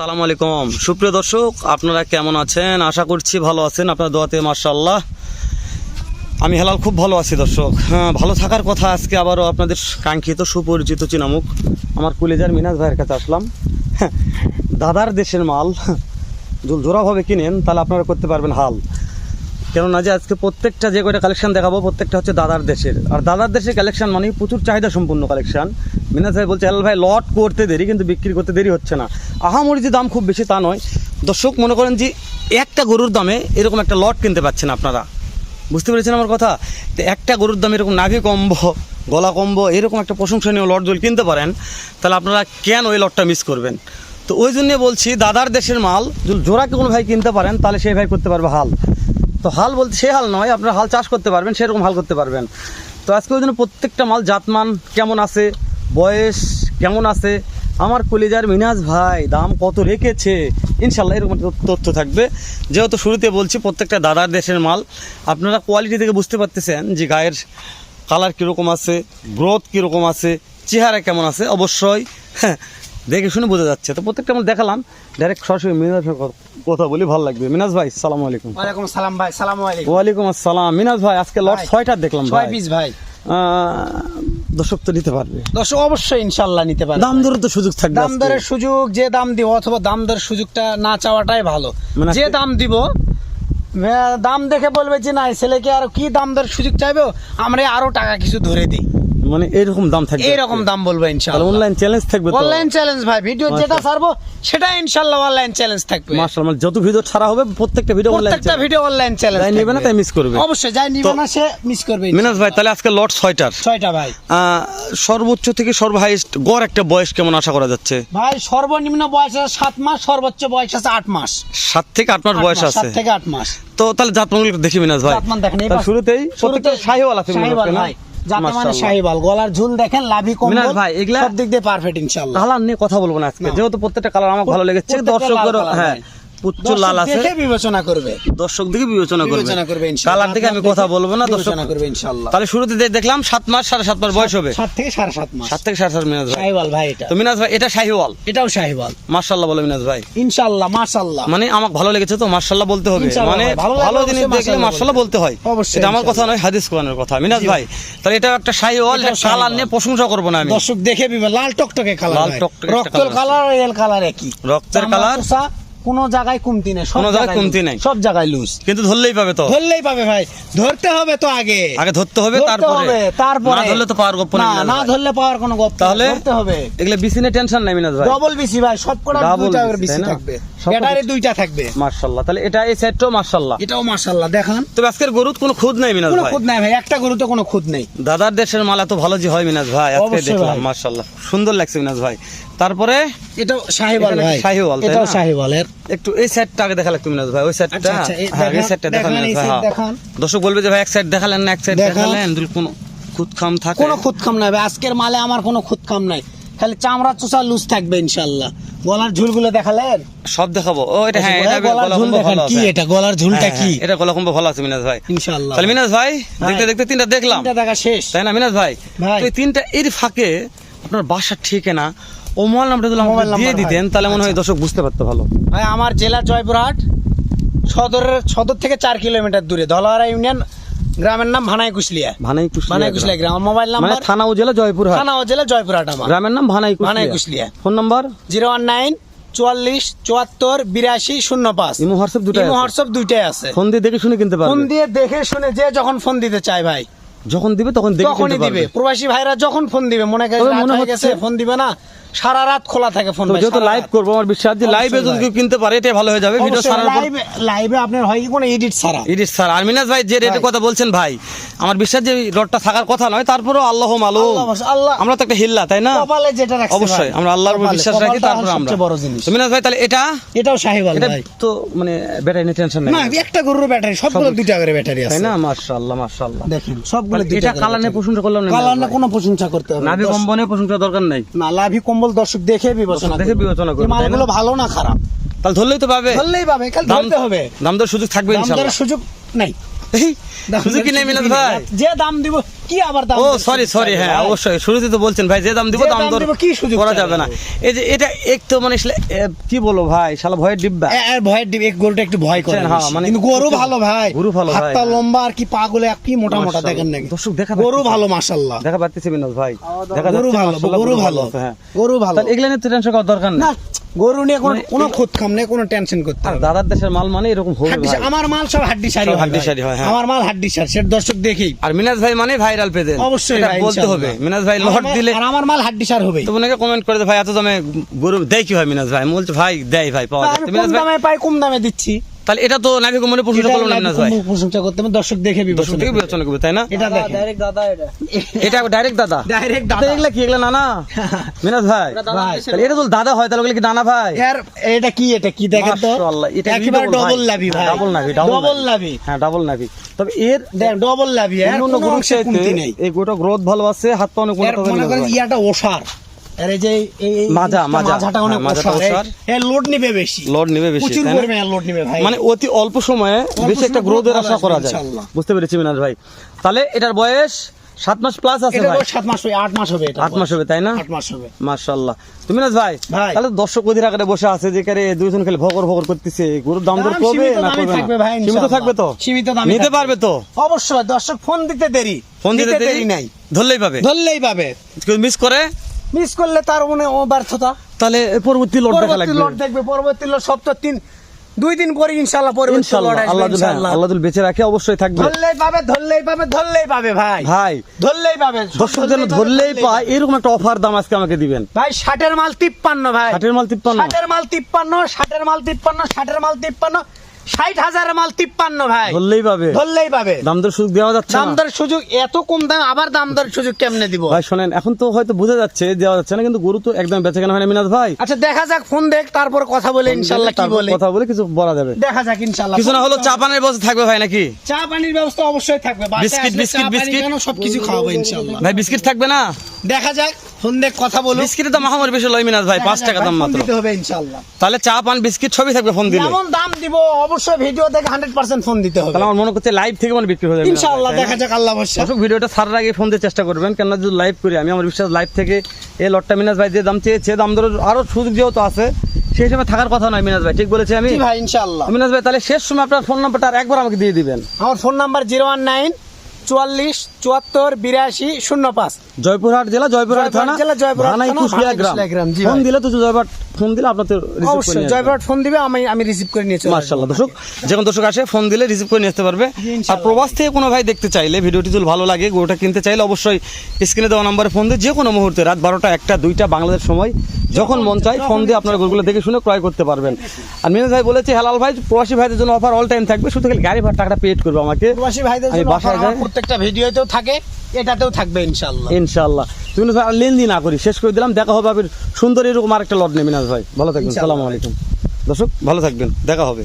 সালাম আলাইকুম। সুপ্রিয় দর্শক আপনারা কেমন আছেন? আশা করছি ভালো আছেন। আপনার দোয়াতে মার্শাল্লাহ আমি হেলাল খুব ভালো আছি দর্শক। হ্যাঁ ভালো থাকার কথা আজকে আবারও আপনাদের কাঙ্ক্ষিত সুপরিচিত চিনামুখ আমার কলেজার মিনাজ ভাইয়ের কাছে আসলাম। হ্যাঁ, দাদার দেশের মাল যদি জোড়াভাবে কিনেন তাহলে আপনারা করতে পারবেন হাল। কেননা যে আজকে প্রত্যেকটা যে কয়টা কালেকশান দেখাবো প্রত্যেকটা হচ্ছে দাদার দেশের। আর দাদার দেশের কালেকশান মানে প্রচুর চাহিদা সম্পূর্ণ কালেকশন মিনাজ ভাই বলছে হেলাল ভাই লট করতে দেরি, কিন্তু বিক্রি করতে দেরি হচ্ছে না। আহামরি যে দাম খুব বেশি তা নয়। দর্শক, মনে করেন যে একটা গরুর দামে এরকম একটা লট কিনতে পাচ্ছেন আপনারা। বুঝতে পেরেছেন আমার কথা? তো একটা গরুর দাম এরকম নাগে কম্ব, গলা কম্ব, এরকম একটা প্রশংসনীয় লট যদি কিনতে পারেন, তাহলে আপনারা কেন ওই লটটা মিস করবেন? তো ওই জন্য বলছি, দাদার দেশের মাল, যদি জোড়াকে কোনো ভাই কিনতে পারেন, তাহলে সেই ভাই করতে পারবে হাল। তো হাল বলতে সে হাল নয়, আপনারা হাল চাষ করতে পারবেন, সেরকম হাল করতে পারবেন। তো আজকে ওই জন্য প্রত্যেকটা মাল জাতমান কেমন আছে বয়স কেমন আছে? আমার কলিজার মিনাজ ভাই দাম কত রেখেছে? ইনশাল্লাহ এরকম তথ্য থাকবে। যেহেতু শুরুতে বলছি প্রত্যেকটা দাদার দেশের মাল। আপনারা কোয়ালিটি থেকে বুঝতে পারতেছেন যে গায়ের কালার কীরকম আছে গ্রোথ কীরকম আছে চেহারা কেমন আছে। অবশ্যই হ্যাঁ দেখে শুনে বোঝা যাচ্ছে। তো প্রত্যেকটা মাল দেখালাম ডাইরেক্ট সরাসরি মিনাজ ভাই কথা বলি ভালো লাগবে। মিনাজ ভাই সালাম আলাইকুম। ওয়ালাইকুম সালাম ভাই সালাম আলাইকুম। ওয়ালাইকুম আসসালাম। মিনাজ ভাই আজকে লট ছয়টা দেখলাম ভাই। ভাই। দর্শক তো নিতে পারবে। দর্শক অবশ্যই ইনশাল্লাহ নিতে পারবে। দাম দরের তো সুযোগ থাকবে দাম দরের সুযোগ যে দাম দিব অথবা দাম দরের সুযোগটা না চাওয়াটাই ভালো। মানে যে দাম দিব দাম দেখে বলবে যে না ছেলেকে আর কি দাম দরের সুযোগ চাইবে? আমরা আরও টাকা কিছু ধরে দিই মানে এরকম দাম থাকবে। এইরকম দাম বলব তাহলে ইনশাল্লাহ অনলাইন চ্যালেঞ্জ থাকবে তো? অনলাইন চ্যালেঞ্জ ভাই ভিডিও যেটা ছাড়বো সেটা ইনশাল্লাহ অনলাইন চ্যালেঞ্জ থাকবে। মাশাআল্লাহ মানে যত ভিডিও ছাড়া হবে প্রত্যেকটা ভিডিও অনলাইন প্রত্যেকটা ভিডিও অনলাইন চ্যালেঞ্জ যাই নিবে না তাই মিস করবে। অবশ্যই যাই নিবে না সে মিস করবে। মিনাজ ভাই তাহলে আজকে লট ছয়টার। ছয়টা ভাই। সর্বোচ্চ থেকে সর্বহাইস্ট গড় একটা বয়স কেমন আশা করা যাচ্ছে? ভাই সর্বনিম্ন বয়স আছে সাত মাস সর্বোচ্চ বয়স আছে আট মাস। সাত থেকে আট মাস বয়স আছে। সাত থেকে আট মাস। তো তাহলে জাতমানগুলো দেখি মিনাজ ভাই। জাতমান দেখেন, শুরুতেই প্রত্যেকটা শাহিওয়াল আছে শাহিওয়াল ভাই, ভাই মানে। গলার ঝুল দেখেন লাভি কম্বল ভাই, এগুলা- সব দিক দিয়ে পারফেক্ট ইনশাআল্লাহ। কালার নিয়ে কথা বলব না আজকে। যেহেতু প্রত্যেকটা কালার আমার ভালো লেগেছে দর্শকেরও হ্যাঁ। লাল আছে। বিবেচনা করবে। দর্শক দিকে বিবেচনা করবে। বিবেচনা করবে কালার থেকে আমি কথা বলব না দর্শক। করবে ইনশাআল্লাহ তাহলে শুরুতে দেখলাম মাস সাড়ে সাত মাস বয়স হবে। থেকে সাড়ে সাত মাস। সাত থেকে সাড়ে সাত মিনাজ ভাই। শাহিওয়াল ভাই এটা। তো মিনাজ ভাই এটা শাহিওয়াল? এটাও শাহিওয়াল। বলে মিনাজ ভাই। ইনশাআল্লাহ মাশাআল্লাহ মানে আমার ভালো লেগেছে তো মার্শাল্লাহ বলতে হবে। মানে ভালো জিনিস দেখলে মাশাআল্লাহ মার্শাল্লাহ বলতে হয়। অবশ্যই, এটা আমার কথা নয় হাদিস কোরআনের কথা। মিনাজ ভাই তাহলে এটা একটা শাহিওয়াল এটা কালার নিয়ে প্রশংসা করব না আমি। দর্শক দেখে বিবে লাল টকটকে কালার লাল টকটকে রক্তের কালার এল কালার একই। রক্তের? চোষা, কোনো জায়গায় কমতি নেই কোনো জায়গায় কমতি নাই। সব জায়গায় লুজ কিন্তু ধরলেই পাবে তো। ধরলেই পাবে ভাই ধরতে হবে তো আগে। আগে ধরতে হবে তারপরে। তারপরে। না ধরলে তো পাওয়ার গপ্প না না ধরলে পাওয়ার কোনো গপ্প তাহলে ধরতে হবে। এগুলো বিসিনে টেনশন নাই মিনাজ ভাই। ডবল বিসি ভাই সব কটা দুইটা বিসি থাকবে। ব্যাটারি দুইটা থাকবে। মার্শাল্লাহ তাহলে এটা এই সেটটাও মার্শাল্লাহ এটাও মাশাআল্লাহ দেখান। তবে আজকের গরুত কোনো খুদ নাই মিনাজ কোনো খুদ নাই ভাই একটা গরুতে কোনো খুদ নেই। দাদার দেশের মাল এত ভালো যে হয় মিনাজ ভাই আজকে দেখলাম ভাই। মার্শাল্লাহ সুন্দর লাগছে মিনাজ ভাই। তারপরে এটা শাহিওয়াল ভাই। শাহিওয়াল, এটাও না? শাহিওয়ালের। একটু এই সাইডটা আগে দেখা লাগতো মিনাজ ভাই ওই সাইডটা আচ্ছা, আচ্ছা, হ্যাঁ এই সাইডটা দেখালেন হ্যাঁ। দর্শক বলবে যে ভাই এক সাইড দেখালেন না এক সাইড দেখালেন কোনো খুদখাম থাকে। কোনো নাই ভাই আজকের মালে আমার কোনো খুদখাম নাই। খালি চামড়া চোষা লুজ থাকবে ইনশাআল্লাহ। গলার ঝুলগুলো দেখালেন? সব দেখাবো। ও এটা হ্যাঁ এটা গলার ঝুল দেখেন কি এটা? গলার ঝুলটা হ্যাঁ, কি? হ্যাঁ, এটা গলা ভালো আছে মিনাজ ভাই। ইনশাআল্লাহ। তাহলে মিনাজ ভাই। দেখতে দেখতে তিনটা দেখলাম। তিনটা দেখা শেষ। তাই না মিনাজ ভাই? ভাই। তো তিনটা এর ফাঁকে আপনার বাসার ঠিকানা ও মোবাইল নাম্বারটা যদি মোবাইল দিয়ে দিতেন তাহলে মনে হয় আচ্ছা। দর্শক বুঝতে পারতো ভালো। ভাই আমার জেলা জয়পুরহাট সদরের সদর থেকে চার কিলোমিটার দূরে ধলারা ইউনিয়ন গ্রামের নাম ভানাই কুশলিয়া ভানাই কুশলিয়া ভানাই কুশলিয়া গ্রাম। মোবাইল মানে নাম্বার থানা উপজেলা জয়পুর থানা ও জেলা জয়পুরহাট আমার। গ্রামের নাম Bhanai Bhanai Kushalia phone number zero one nine চুয়াল্লিশ চুয়াত্তর বিরাশি শূন্য পাঁচ। ইমো হোয়াটসঅ্যাপ দুটাই ইমো হোয়াটসঅ্যাপ দুইটাই আছে। ফোন দিয়ে দেখে শুনে কিনতে ফোন দিয়ে দেখে শুনে যে যখন ফোন দিতে চায় ভাই। যখন দিবে তখন দেখে তখনই দিবে। পারবে প্রবাসী ভাইরা যখন ফোন দিবে মনে করে মনে হচ্ছে- ফোন দিবে না। সারা রাত খোলা থাকে ফোন যেহেতু লাইভ করব আমার বিশ্বাস যে লাইভে যদি কেউ কিনতে পারে এটাই ভালো হয়ে যাবে ভিডিও পর লাইভে লাইভে আপনার হয় কি কোনো এডিট ছাড়া। ইডিস স্যার আরমিনাজ ভাই যে রেটের কথা বলছেন ভাই আমার বিশ্বাস যে রডটা থাকার কথা নয় তারপরেও আল্লাহ মালুম। আল্লাহ আমরা তো একটা হিল্লা তাই না? কপালে যেটা রাখছে অবশ্যই আমরা আল্লাহর উপর বিশ্বাস রাখি তারপর আমরা। সবচেয়ে বড় জিনিস। তো মিনাজ ভাই তাহলে এটা? এটাও শাহিওয়াল এটা ভাই। তো মানে ব্যাটারি নিয়ে টেনশন নেই। না একটা গরুর ব্যাটারি সবগুলো দুইটা করে ব্যাটারি আছে তাই না? মাশাআল্লাহ মাশাআল্লাহ। দেখেন সবগুলো দুইটা এটা কালার নিয়ে প্রশংসা করলাম না কালার না কোনো প্রশংসা করতে হবে। না। দর্শক- কম্বনে প্রশংসা দরকার নাই। না লাভি কম্বল দর্শক দেখে বিবেচনা দেখে বিবেচনা করবে, মালগুলো ভালো না খারাপ? তাহলে ধরলেই তো পাবে। ধরলেই পাবে খালি দাম ধরতে হবে। দাম দর সুযোগ থাকবে ইনশাআল্লাহ দাম দর সুযোগ নাই। সুযোগ কি দরের নেই মিনাজ সুযোগই ভাই যে দাম দিব কি আবার দাম ও সরি সরি হ্যাঁ অবশ্যই। শুরুতে তো বলছেন ভাই যে দাম দিব দাম দাম দর কি সুযোগ করা যাবে না। এই যে এটা এক তো মানে কি বলো ভাই শালা ভয়ের ডিব্বা। এ- ভয়ের ডিম, এই গরুটা একটু ভয় করে হ্যাঁ, মানে কিন্তু গরু ভালো ভাই। গরু ভালো ভাই, হাতটা। লম্বা আর কি পা কি মোটা মোটা দেখেন নাকি? দর্শক দেখা গরু ভালো মাশাল্লাহ দেখা পাচ্ছি বিনোদ ভাই। দেখা গরু ভালো গরু ভালো। হ্যাঁ। গরু ভালো। তাহলে এগুলো নিয়ে টেনশন করার দরকার না গরু নিয়ে কোনো মানে কোনো খুদ খাম নেই কোনো টেনশন করতে দাদার দেশের মাল মানে এরকম হবে হাড্ডি আমার মাল সব হাড্ডি সারি হাড্ডি। সারি হয়, হ্যাঁ। আমার মাল হাড্ডি সার সেটা দর্শক দেখেই। আর মিনাজ ভাই মানে ভাইরাল পেজে অবশ্যই বলতে হবে। মিনাজ ভাই লট দিলে আর আমার মাল হাড্ডি সার হবে তো ওনাকে কমেন্ট করে দে, ভাই এত দামে গরু দেয় কি হয় মিনাজ ভাই? বলছে ভাই দেয় ভাই পাওয়া যায়। মিনাজ ভাই পাই কম দামে দিচ্ছি। তাহলে এটা তো নাভি কোমরে প্রশ্ন করল না ভাই প্রশংসা করতে হবে দর্শক দেখে বিবেচনা বিবেচনা করবে তাই না? এটা ডাইরেক্ট দাদা এটা। এটা ডাইরেক্ট দাদা। ডাইরেক্ট তো এগুলা কি এগুলা নানা? মিনাজ ভাই। তাহলে এটা তো দাদা হয় তাহলে কি নানা ভাই? এর এটা কি এটা কি দেখেন তো? মাশাআল্লাহ, এটা একেবারে ভাই। ডবল লাভি ভাই হ্যাঁ, নাভি, লাভি হ্যাঁ ডাবল নাভি তবে এর ডবল লাভি এর কোনো নেই। এই গোটা গ্রোথ ভালো আছে হাত পা অনেক উন্নত মনে করেন ইয়াটা ওষার। এর এই যে এই- এই মাজা, মাজা। মাজাটা অনেক মাজাটা ওষার ওষার। এর- এর লোড নিবে বেশি। লোড নেবে বেশি প্রচুর পরিমাণে লোড নিবে ভাই। মানে অতি অল্প সময়ে বেশি একটা গ্রোথের আশা করা যায়। বুঝতে পেরেছি মিনাজ ভাই। তাহলে এটার বয়স সাত মাস প্লাস আছে ভাই। সাত মাস আট মাস হবে আট মাস হবে তাই না? আট মাস হবে। মাশাল্লাহ তুমি মিনাজ ভাই। তাহলে দর্শক অধীর আকারে বসে আছে যে কারে দুইজন খালি ভগর ভগর করতেছে গরুর দাম দর না থাকবে না সীমিত থাকবে তো? সীমিত দামে নিতে পারবে তো? অবশ্যই দর্শক ফোন দিতে দেরি। ফোন দিতে দেরি? নাই। ধরলেই পাবে। ধরলেই পাবে। মিস করে? মিস করলে তার মনে ও ব্যর্থতা তাহলে পরবর্তী লোড দেখা লাগবে। লট দেখবে পরবর্তী লট সপ্তাহ তিন দুই দিন পরে ইনশাল্লাহ পরবর্তী লট আসবে আল্লাহ বেঁচে রাখে অবশ্যই থাকবে। ধরলেই পাবে ধরলেই পাবে ধরলেই পাবে ভাই। ভাই ধরলেই পাবে। দর্শক যেন ধরলেই পায় এরকম একটা অফার দাম আজকে আমাকে দিবেন। ভাই ষাটের মাল তিপ্পান্ন ভাই। ষাটের মাল তিপ্পান্ন। ষাটের মাল তিপ্পান্ন ষাটের মাল তিপ্পান্ন ষাটের মাল তিপ্পান্ন। ষাট হাজারের মাল তিপ্পান্ন ভাই। ধরলেই পাবে। ধরলেই পাবে। দাম দর সুযোগ দেওয়া যাচ্ছে দাম দর সুযোগ এত কম দাম আবার দাম দর সুযোগ কেমনে দিব? ভাই শোনেন এখন তো হয়তো বোঝা যাচ্ছে দেওয়া যাচ্ছে না কিন্তু গরু তো একদম বেঁচে কেনা হয় না ভাই। আচ্ছা দেখা যাক ফোন দেখ তারপর কথা বলে ইনশাল্লাহ কি বলে। কথা বলে কিছু বলা যাবে। দেখা যাক ইনশাল্লাহ। কিছু না হলো চা পানের বসে থাকবে ভাই নাকি? চা পানির ব্যবস্থা অবশ্যই থাকবে। Biscuit, biscuit, biscuit. সবকিছু খাওয়াবো ইনশাল্লাহ। ভাই বিস্কিট থাকবে না? দেখা যাক ফোন দেখ কথা বলো বিস্কিটের দাম মহামারী বেশি লয় মিনাজ ভাই পাঁচ টাকা দাম মাত্র। দিতে হবে ইনশাল্লাহ তাহলে চা পান বিস্কিট সবই থাকবে ফোন দিলে। যেমন দাম দিব অবশ্যই ভিডিও দেখে হান্ড্রেড পার্সেন্ট ফোন দিতে হবে। তাহলে আমার মনে করছে লাইভ থেকে মানে বিক্রি হয়ে যাবে। না? দেখা যাক আল্লাহ ভরসা। দর্শক ভিডিওটা ছাড়ার আগে ফোন দিয়ে চেষ্টা করবেন কেন যদি লাইভ করি আমি আমার বিশ্বাস লাইভ থেকে এই লটটা মিনাজ ভাই যে দাম চেয়েছে দাম ধরে আরও সুযোগ যেহেতু আছে সেই হিসেবে থাকার কথা নয় মিনাজ ভাই ঠিক বলেছি আমি? ভাই ইনশাল্লাহ মিনাজ ভাই তাহলে শেষ সময় আপনার ফোন নাম্বারটা আর একবার আমাকে দিয়ে দিবেন। আমার phone number zero one nine চুয়াল্লিশ চুয়াত্তর বিরাশি শূন্য পাঁচ। জয়পুরহাট জেলা জয়পুরহাট থানা জেলা, জয়পুরহাট থানা, গ্রাম। ফোন দিলে তো জয়পুরহাট ফোন দিলে করে অবশ্যই জয়পুরহাট ফোন দিবে আমি আমি রিসিভ করে নিয়ে চলে। মার্শাল্লাহ দর্শক যখন দর্শক আসে ফোন দিলে রিসিভ করে নিয়ে আসতে পারবে। আর প্রবাস থেকে কোনো ভাই দেখতে চাইলে ভিডিওটি যদি ভালো লাগে গরুটা কিনতে চাইলে অবশ্যই স্ক্রিনে দেওয়া নাম্বারে ফোন দিয়ে যে কোনো মুহূর্তে রাত বারোটা একটা দুইটা বাংলাদেশ সময় যখন মন চাই ফোন দিয়ে আপনারা গরুগুলো দেখে শুনে ক্রয় করতে পারবেন। আর মিনাজ ভাই বলেছে হেলাল ভাই প্রবাসী ভাইদের জন্য অফার অল টাইম থাকবে শুধু খালি গাড়ি ভাড়া টাকাটা পেড করবে আমাকে। প্রবাসী ভাইদের জন্য। প্রত্যেকটা ভিডিওতেও থাকে এটাতেও থাকবে ইনশাল্লাহ ইনশাল্লাহ তুমি লেনদি না করি। শেষ করে দিলাম দেখা হবে আবার সুন্দর এরকম আরেকটা লট নেই মিনাজ ভাই। ভালো থাকবেন সালামালাইকুম সালাম আলাইকুম। দর্শক ভালো থাকবেন দেখা হবে।